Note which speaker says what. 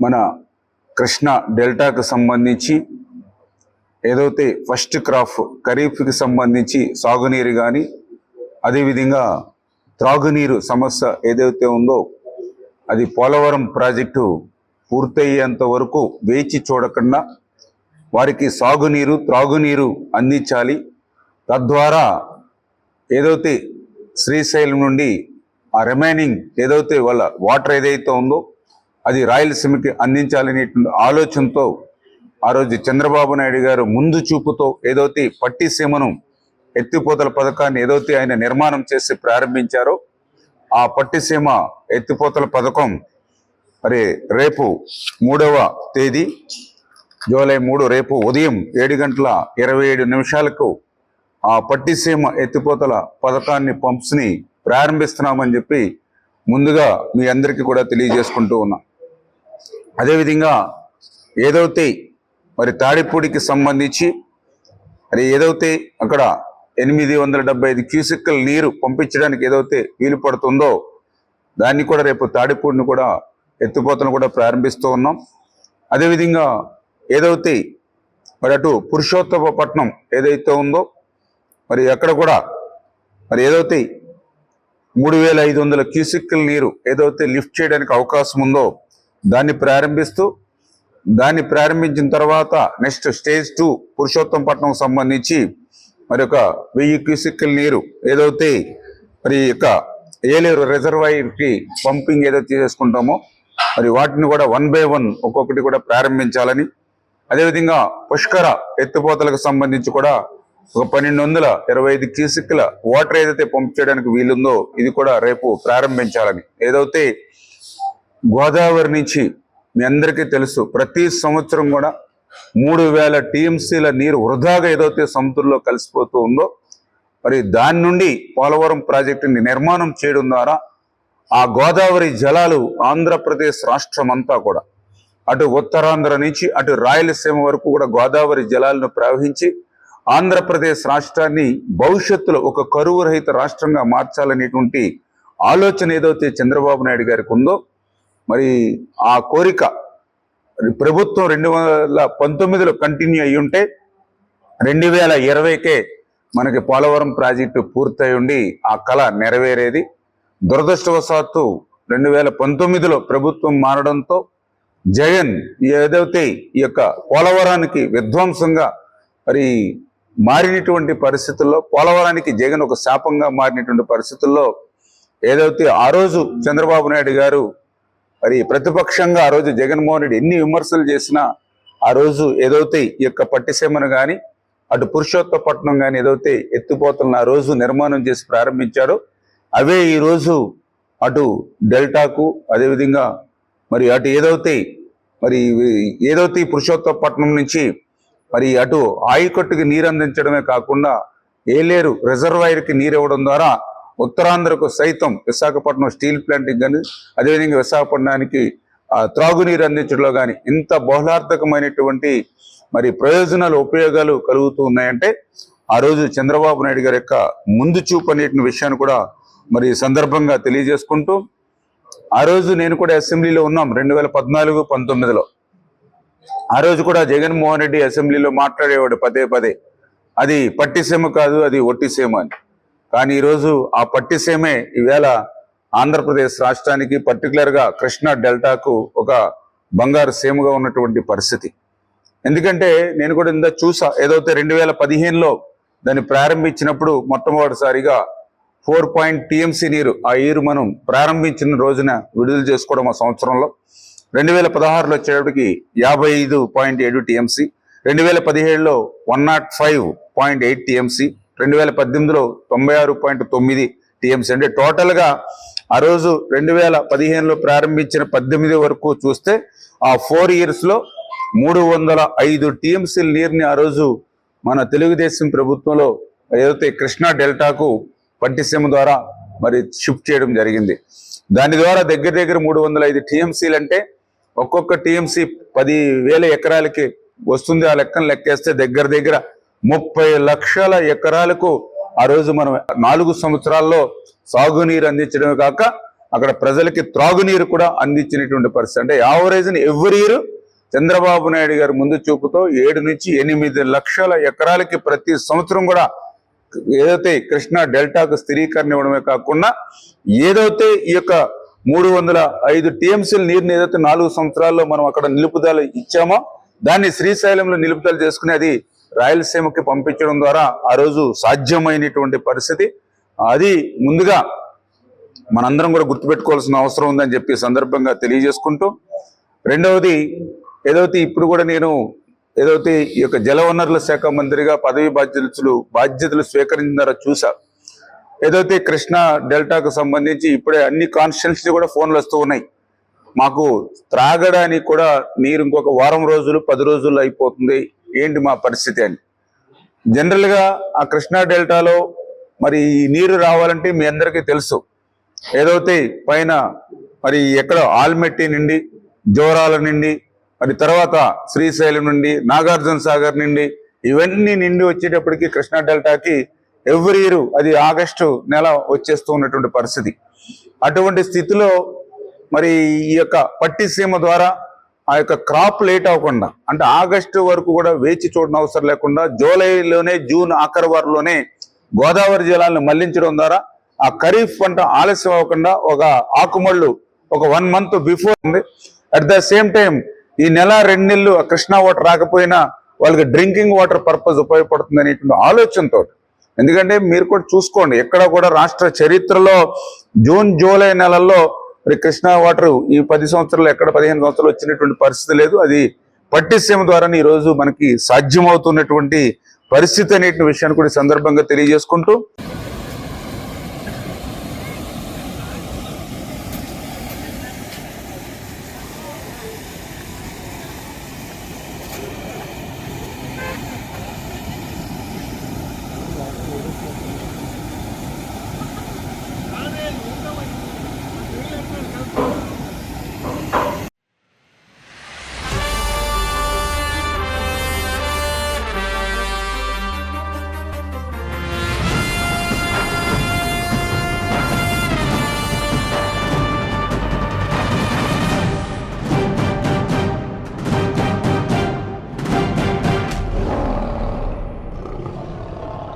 Speaker 1: మన కృష్ణ డెల్టాకు సంబంధించి ఏదైతే ఫస్ట్ క్రాప్ ఖరీఫ్కి సంబంధించి సాగునీరు కానీ అదేవిధంగా త్రాగునీరు సమస్య ఏదైతే ఉందో అది పోలవరం ప్రాజెక్టు పూర్తయ్యేంత వరకు వేచి చూడకుండా వారికి సాగునీరు త్రాగునీరు అందించాలి. తద్వారా ఏదైతే శ్రీశైలం నుండి ఆ రిమైనింగ్ ఏదైతే వాళ్ళ వాటర్ ఏదైతే ఉందో అది రాయలసీమకి అందించాలనే ఆలోచనతో ఆ రోజు చంద్రబాబు నాయుడు గారు ముందు చూపుతో ఏదైతే పట్టిసీమను ఎత్తిపోతల పథకాన్ని ఏదైతే ఆయన నిర్మాణం చేసి ప్రారంభించారో ఆ పట్టిసీమ ఎత్తిపోతల పథకం మరి రేపు మూడవ తేదీ జూలై మూడు రేపు ఉదయం ఏడు గంటల ఇరవై ఏడు నిమిషాలకు ఆ పట్టిసీమ ఎత్తిపోతల పథకాన్ని పంప్స్ని ప్రారంభిస్తున్నామని చెప్పి ముందుగా మీ అందరికీ కూడా తెలియజేసుకుంటూ ఉన్నా. అదేవిధంగా ఏదైతే మరి తాడిపూడికి సంబంధించి మరి ఏదైతే అక్కడ ఎనిమిది వందల డెబ్బై ఐదు క్యూసెక్కల నీరు పంపించడానికి ఏదైతే వీలు పడుతుందో దాన్ని కూడా రేపు తాడిపూడిని కూడా ఎత్తిపోతను కూడా ప్రారంభిస్తూ ఉన్నాం. అదేవిధంగా ఏదైతే మరి అటు పురుషోత్తమపట్నం ఏదైతే ఉందో మరి అక్కడ కూడా మరి ఏదైతే మూడు వేల ఐదు వందల క్యూసిక్ల నీరు ఏదైతే లిఫ్ట్ చేయడానికి అవకాశం ఉందో దాన్ని ప్రారంభిస్తూ దాన్ని ప్రారంభించిన తర్వాత నెక్స్ట్ స్టేజ్ టూ పురుషోత్తంపట్నం సంబంధించి మరి ఒక వెయ్యి క్యూసిక్కుల నీరు ఏదైతే మరి యొక్క ఏలేరు రిజర్వాయర్కి పంపింగ్ ఏదైతే చేసుకుంటామో మరి వాటిని కూడా వన్ బై వన్ ఒక్కొక్కటి కూడా ప్రారంభించాలని. అదేవిధంగా పుష్కర ఎత్తిపోతలకు సంబంధించి కూడా ఒక పన్నెండు వందల ఇరవై ఐదు క్యూసిక్ల వాటర్ ఏదైతే పంప్ చేయడానికి వీలుందో ఇది కూడా రేపు ప్రారంభించాలని. ఏదైతే గోదావరి నుంచి మీ అందరికీ తెలుసు ప్రతి సంవత్సరం కూడా మూడు వేల టీఎంసీల నీరు వృధాగా ఏదైతే సముద్రంలో కలిసిపోతూ ఉందో మరి దాని నుండి పోలవరం ప్రాజెక్టుని నిర్మాణం చేయడం ద్వారా ఆ గోదావరి జలాలు ఆంధ్రప్రదేశ్ రాష్ట్రం అంతా కూడా అటు ఉత్తరాంధ్ర నుంచి అటు రాయలసీమ వరకు కూడా గోదావరి జలాలను ప్రవహించి ఆంధ్రప్రదేశ్ రాష్ట్రాన్ని భవిష్యత్తులో ఒక కరువు రహిత రాష్ట్రంగా మార్చాలనేటువంటి ఆలోచన ఏదైతే చంద్రబాబు నాయుడు గారికి ఉందో మరి ఆ కోరిక మరి ప్రభుత్వం రెండు వేల పంతొమ్మిదిలో కంటిన్యూ అయ్యి ఉంటే రెండు వేల ఇరవైకే మనకి పోలవరం ప్రాజెక్టు పూర్తయి ఉండి ఆ కళ నెరవేరేది. దురదృష్టవశాత్తు రెండు వేల పంతొమ్మిదిలో ప్రభుత్వం మారడంతో జగన్ ఏదైతే ఈ యొక్క పోలవరానికి విధ్వంసంగా మరి మారినటువంటి పరిస్థితుల్లో పోలవరానికి జగన్ ఒక శాపంగా మారినటువంటి పరిస్థితుల్లో ఏదైతే ఆ రోజు చంద్రబాబు నాయుడు గారు మరి ప్రతిపక్షంగా ఆ రోజు జగన్మోహన్ రెడ్డి ఎన్ని విమర్శలు చేసినా ఆ రోజు ఏదైతే ఈ యొక్క పట్టిసీమను కానీ అటు పురుషోత్తపట్నం కానీ ఏదైతే ఎత్తిపోతలను ఆ రోజు నిర్మాణం చేసి ప్రారంభించారో అవే ఈ రోజు అటు డెల్టాకు అదేవిధంగా మరి అటు ఏదైతే మరి ఏదైతే ఈ పురుషోత్తపట్నం నుంచి మరి అటు ఆయకట్టుకి నీరు అందించడమే కాకుండా ఏలేరు రిజర్వాయర్కి నీరు ఇవ్వడం ద్వారా ఉత్తరాంధ్రకు సైతం విశాఖపట్నం స్టీల్ ప్లాంట్కి కానీ అదేవిధంగా విశాఖపట్నానికి త్రాగునీరు అందించడంలో కానీ ఇంత బహుళార్థకమైనటువంటి మరి ప్రయోజనాలు ఉపయోగాలు కలుగుతూ ఉన్నాయంటే ఆ రోజు చంద్రబాబు నాయుడు గారి యొక్క ముందు చూపు అనేటువంటి విషయాన్ని కూడా మరి సందర్భంగా తెలియజేసుకుంటూ ఆ రోజు నేను కూడా అసెంబ్లీలో ఉన్నాం రెండు వేల పద్నాలుగు పంతొమ్మిదిలో. ఆ రోజు కూడా జగన్మోహన్ రెడ్డి అసెంబ్లీలో మాట్లాడేవాడు పదే పదే. అది పట్టిసీమ కాదు అది ఒట్టిసీమ అని. కానీ ఈరోజు ఆ పట్టిసీమే ఈవేళ ఆంధ్రప్రదేశ్ రాష్ట్రానికి పర్టికులర్గా కృష్ణా డెల్టాకు ఒక బంగారు సీమగా ఉన్నటువంటి పరిస్థితి. ఎందుకంటే నేను కూడా ఇందా చూసా ఏదైతే రెండు వేల పదిహేనులో దాన్ని ప్రారంభించినప్పుడు మొట్టమొదటిసారిగా ఫోర్ పాయింట్ టీఎంసీ నీరు ఆ నీరు మనం ప్రారంభించిన రోజున విడుదల చేసుకోవడం ఆ సంవత్సరంలో. రెండు వేల పదహారులో వచ్చేటప్పటికి యాభై ఐదు పాయింట్ ఏడు టీఎంసీ రెండు వేల పదిహేడులో one nought five point eight TMC రెండు వేల పద్దెనిమిదిలో తొంభై ఆరు పాయింట్ తొమ్మిది టీఎంసీ. అంటే టోటల్గా ఆ రోజు రెండు వేల పదిహేనులో ప్రారంభించిన పద్దెనిమిది వరకు చూస్తే ఆ ఫోర్ ఇయర్స్లో మూడు వందల ఐదు టీఎంసీల నీరుని ఆ రోజు మన తెలుగుదేశం ప్రభుత్వంలో ఏదైతే కృష్ణా డెల్టాకు పట్టిసీమ ద్వారా మరి షిఫ్ట్ చేయడం జరిగింది. దాని ద్వారా దగ్గర దగ్గర మూడు వందల ఐదు టీఎంసీలు అంటే ఒక్కొక్క టీఎంసీ పది వేల ఎకరాలకి వస్తుంది ఆ లెక్కను లెక్కేస్తే దగ్గర దగ్గర ముప్పై లక్షల ఎకరాలకు ఆ రోజు మనం నాలుగు సంవత్సరాల్లో సాగునీరు అందించడమే కాక అక్కడ ప్రజలకి త్రాగునీరు కూడా అందించినటువంటి పరిస్థితి. అంటే యావరేజ్ని ఎవ్రీ ఇయర్ చంద్రబాబు నాయుడు గారి ముందు చూపుతో ఏడు నుంచి ఎనిమిది లక్షల ఎకరాలకి ప్రతి సంవత్సరం కూడా ఏదైతే కృష్ణా డెల్టాకు స్థిరీకరణ ఇవ్వడమే కాకుండా ఏదైతే ఈ యొక్క మూడు వందల ఐదు టీఎంసీల నీరుని ఏదైతే నాలుగు సంవత్సరాల్లో మనం అక్కడ నిలుపుదల ఇచ్చామో దాన్ని శ్రీశైలంలో నిలుపుదల చేసుకుని అది రాయలసీమకి పంపించడం ద్వారా ఆ రోజు సాధ్యమైనటువంటి పరిస్థితి. అది ముందుగా మనందరం కూడా గుర్తుపెట్టుకోవాల్సిన అవసరం ఉందని చెప్పి సందర్భంగా తెలియజేసుకుంటూ రెండవది ఏదైతే ఇప్పుడు కూడా నేను ఏదైతే ఈ యొక్క జలవనరుల శాఖ మంత్రిగా పదవి బాధ్యతలు బాధ్యతలు స్వీకరించిన తర్వాత చూసా. ఏదైతే కృష్ణా డెల్టాకు సంబంధించి ఇప్పుడే అన్ని కాన్స్టిట్యున్సీ కూడా ఫోన్లు వస్తూ ఉన్నాయి. మాకు త్రాగడానికి కూడా నీరు ఇంకొక వారం రోజులు పది రోజులు అయిపోతుంది. ఏంటి మా పరిస్థితి అని. జనరల్గా ఆ కృష్ణా డెల్టాలో మరి ఈ నీరు రావాలంటే మీ అందరికీ తెలుసు. ఏదైతే పైన మరి ఎక్కడ ఆల్మెట్టి నుండి జోరాల నుండి మరి తర్వాత శ్రీశైలం నుండి నాగార్జున సాగర్ నుండి ఇవన్నీ నిండి వచ్చేటప్పటికి కృష్ణా డెల్టాకి ఎవ్రీ ఇయర్ అది ఆగస్టు నెల వచ్చేస్తూ ఉన్నటువంటి పరిస్థితి. అటువంటి స్థితిలో మరి ఈ యొక్క పట్టిసీమ ద్వారా ఆ యొక్క క్రాప్ లేట్ అవ్వకుండా అంటే ఆగస్టు వరకు కూడా వేచి చూడడం అవసరం లేకుండా జూలైలోనే జూన్ ఆఖరి వారిలోనే గోదావరి జలాలను మళ్ళించడం ద్వారా ఆ ఖరీఫ్ పంట ఆలస్యం అవ్వకుండా ఒక ఆకుమళ్ళు ఒక వన్ మంత్ బిఫోర్ ఉంది. అట్ ద సేమ్ టైం ఈ నెల రెండు నెలలు కృష్ణా వాటర్ రాకపోయినా వాళ్ళకి డ్రింకింగ్ వాటర్ పర్పస్ ఉపయోగపడుతుంది అనేటువంటి ఆలోచనతో. ఎందుకంటే మీరు కూడా చూసుకోండి ఎక్కడ కూడా రాష్ట్ర చరిత్రలో జూన్ జూలై నెలల్లో మరి కృష్ణా వాటర్ ఈ పది సంవత్సరాలు ఎక్కడ పదిహేను సంవత్సరాలు వచ్చినటువంటి పరిస్థితి లేదు. అది పట్టిసీమ ద్వారా ఈ రోజు మనకి సాధ్యమవుతున్నటువంటి పరిస్థితి అనేటువంటి విషయాన్ని కూడా సందర్భంగా తెలియజేసుకుంటూ